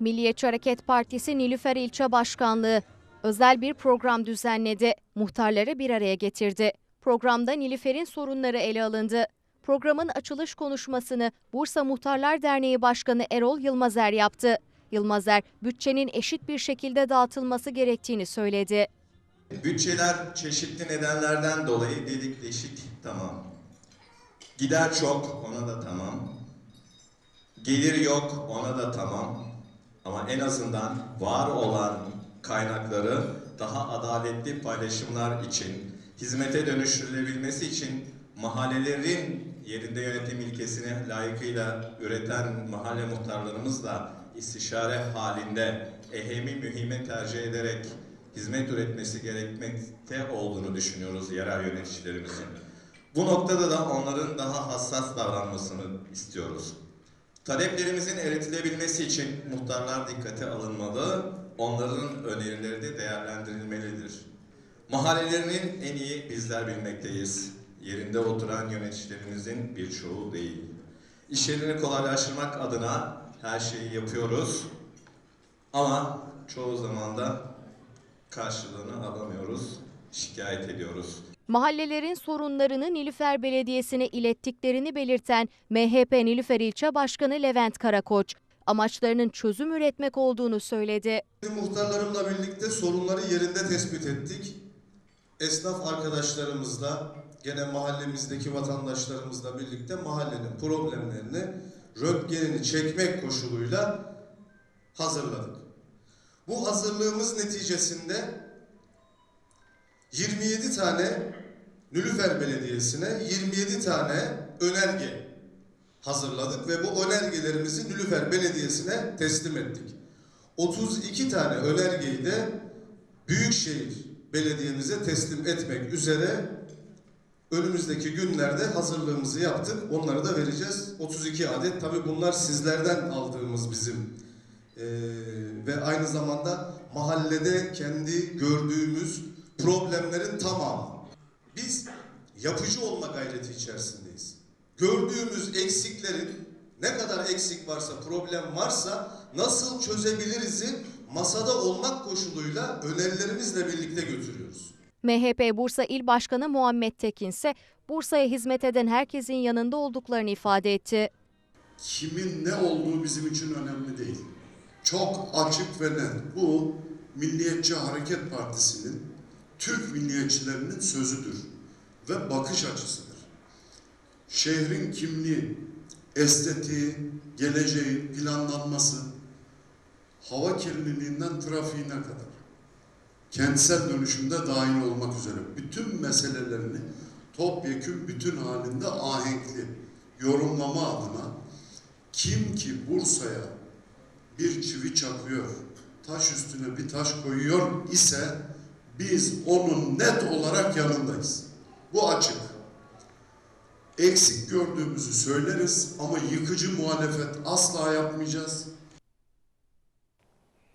Milliyetçi Hareket Partisi Nilüfer İlçe Başkanlığı özel bir program düzenledi. Muhtarları bir araya getirdi. Programda Nilüfer'in sorunları ele alındı. Programın açılış konuşmasını Bursa Muhtarlar Derneği Başkanı Erol Yılmazer yaptı. Yılmazer, bütçenin eşit bir şekilde dağıtılması gerektiğini söyledi. Bütçeler çeşitli nedenlerden dolayı delik deşik tamam. Gider çok ona da tamam. Gelir yok ona da tamam. Ama en azından var olan kaynakları daha adaletli paylaşımlar için, hizmete dönüştürülebilmesi için mahallelerin yerinde yönetim ilkesini layıkıyla üreten mahalle muhtarlarımızla istişare halinde ehemi mühime tercih ederek hizmet üretmesi gerekmekte olduğunu düşünüyoruz yerel yöneticilerimizin. Bu noktada da onların daha hassas davranmasını istiyoruz. Taleplerimizin eritilebilmesi için muhtarlar dikkate alınmalı, onların önerileri de değerlendirilmelidir. Mahallelerinin en iyi bizler bilmekteyiz. Yerinde oturan yöneticilerimizin birçoğu değil. İşlerini kolaylaştırmak adına her şeyi yapıyoruz. Ama çoğu zaman da karşılığını alamıyoruz, şikayet ediyoruz. Mahallelerin sorunlarını Nilüfer Belediyesi'ne ilettiklerini belirten MHP Nilüfer İlçe Başkanı Levent Karakoç, amaçlarının çözüm üretmek olduğunu söyledi. Muhtarlarımla birlikte sorunları yerinde tespit ettik. Esnaf arkadaşlarımızla, gene mahallemizdeki vatandaşlarımızla birlikte mahallenin problemlerini röntgenini çekmek koşuluyla hazırladık. Bu hazırlığımız neticesinde 27 tane Nülüfer Belediyesi'ne 27 tane önerge hazırladık ve bu önergelerimizi Nülüfer Belediyesi'ne teslim ettik. 32 tane önergeyi de Büyükşehir Belediye'mize teslim etmek üzere önümüzdeki günlerde hazırlığımızı yaptık. Onları da vereceğiz. 32 adet. Tabii bunlar sizlerden aldığımız bizim eee, ve aynı zamanda mahallede kendi gördüğümüz problemlerin tamamı. Biz yapıcı olma gayreti içerisindeyiz. Gördüğümüz eksiklerin ne kadar eksik varsa, problem varsa nasıl çözebiliriz'i masada olmak koşuluyla önerilerimizle birlikte götürüyoruz. MHP Bursa İl Başkanı Muhammed Tekin ise Bursa'ya hizmet eden herkesin yanında olduklarını ifade etti. kimin ne olduğu bizim için önemli değil. Çok açık ve net. Bu Milliyetçi Hareket Partisi'nin, Türk milliyetçilerinin sözüdür ve bakış açısıdır. Şehrin kimliği, estetiği, geleceği, planlanması, hava kirliliğinden trafiğine kadar, kentsel dönüşümde dahil olmak üzere bütün meselelerini topyekün bütün halinde ahenkli yorumlama adına kim ki Bursa'ya bir çivi çakıyor, taş üstüne bir taş koyuyor ise biz onun net olarak yanındayız. Bu açık. Eksik gördüğümüzü söyleriz ama yıkıcı muhalefet asla yapmayacağız.